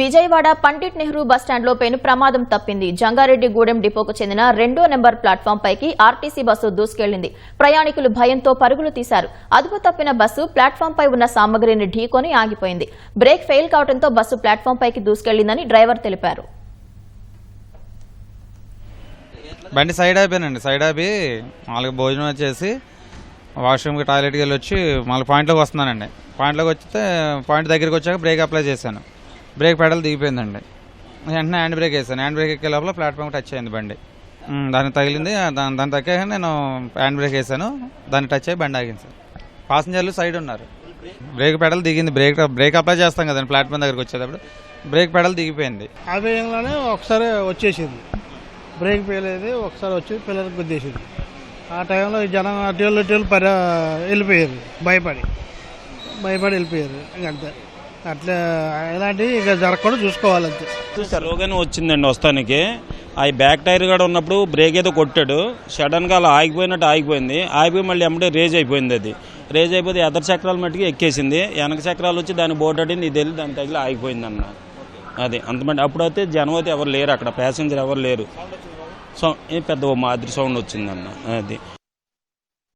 విజయవాడ పండిట్ నెహ్రూ బస్టాండ్లో పెను ప్రమాదం తప్పింది. జంగారెడ్డిగూడెం డిపోకు చెందిన రెండో నెంబర్ ప్లాట్ఫామ్ పైకి ఆర్టీసీ బస్సు దూసుకెళ్ళింది. ప్రయాణికులు భయంతో పరుగులు తీశారు. అదుపు తప్పిన బస్సు ప్లాట్ఫామ్ పై ఉన్న సామగ్రిని ఢీకొని ఆగిపోయింది. బ్రేక్ ఫెయిల్ కావడంతో బస్సు ప్లాట్ఫామ్ పైకి దూసుకెళ్ళిందని డ్రైవర్ తెలిపారు. బండి సైడ్ అయిపోయానండి సైడ్ అయిపోయి వాళ్ళకి భోజనం వచ్చేసి వాష్రూమ్కి టాయిలెట్కి వెళ్ళి వచ్చి మళ్ళీ పాయింట్లోకి వస్తున్నానండి. పాయింట్లోకి వచ్చితే పాయింట్ దగ్గరికి వచ్చాక బ్రేక్ అప్లై చేశాను. బ్రేక్ పెడల్ దిగిపోయిందండి. వెంటనే హ్యాండ్ బ్రేక్ వేసాను. హ్యాండ్ బ్రేక్ ఎక్కే లోపల ప్లాట్ఫామ్ టచ్ అయింది బండి. దానికి తగిలింది. దాని దాని తగ్గాక నేను హ్యాండ్ బ్రేక్ వేసాను. దాన్ని టచ్ అయ్యి బండి ఆగింది సార్. పాసింజర్లు సైడ్ ఉన్నారు. బ్రేక్ పెడల్ దిగింది. బ్రేక్ బ్రేక్ అప్లై చేస్తాం కదండి ప్లాట్ఫామ్ దగ్గరికి వచ్చేటప్పుడు. బ్రేక్ పెడల్ దిగిపోయింది. ఆ ఒకసారి వచ్చేసింది. బ్రేక్ పేలేదు. ఒకసారి వచ్చి పిల్లలకు గుద్దేసింది. ఆ టైంలో జనం అటు ఇటు వెళ్ళిపోయారు. భయపడి. భయపడి వెళ్ళిపోయారు. ఇంకంతే అట్లా ఇలాంటివి ఇక జరగకుండా చూసుకోవాలంతే స్లోగన్ వచ్చిందండి వస్తానికి. ఆ బ్యాక్ టైర్ కూడా ఉన్నప్పుడు బ్రేక్ ఏదో కొట్టాడు. సడన్గా అలా ఆగిపోయినట్టు ఆగిపోయింది. ఆగిపోయి మళ్ళీ ఎమ్మడే రేజ్ అయిపోయింది అది. రేజ్ అయిపోతే ఎదర చక్రాల మట్టుకి ఎక్కేసింది. వెనక చక్రాలు వచ్చి దాన్ని బోర్డు ఇది వెళ్ళి దాని తగిలి ఆగిపోయింది అన్న అది అంతమంది అప్పుడైతే జనం అయితే ఎవరు లేరు అక్కడ. ప్యాసింజర్ ఎవరు లేరు. సో పెద్ద మాదిరి సౌండ్ వచ్చిందన్న. అది.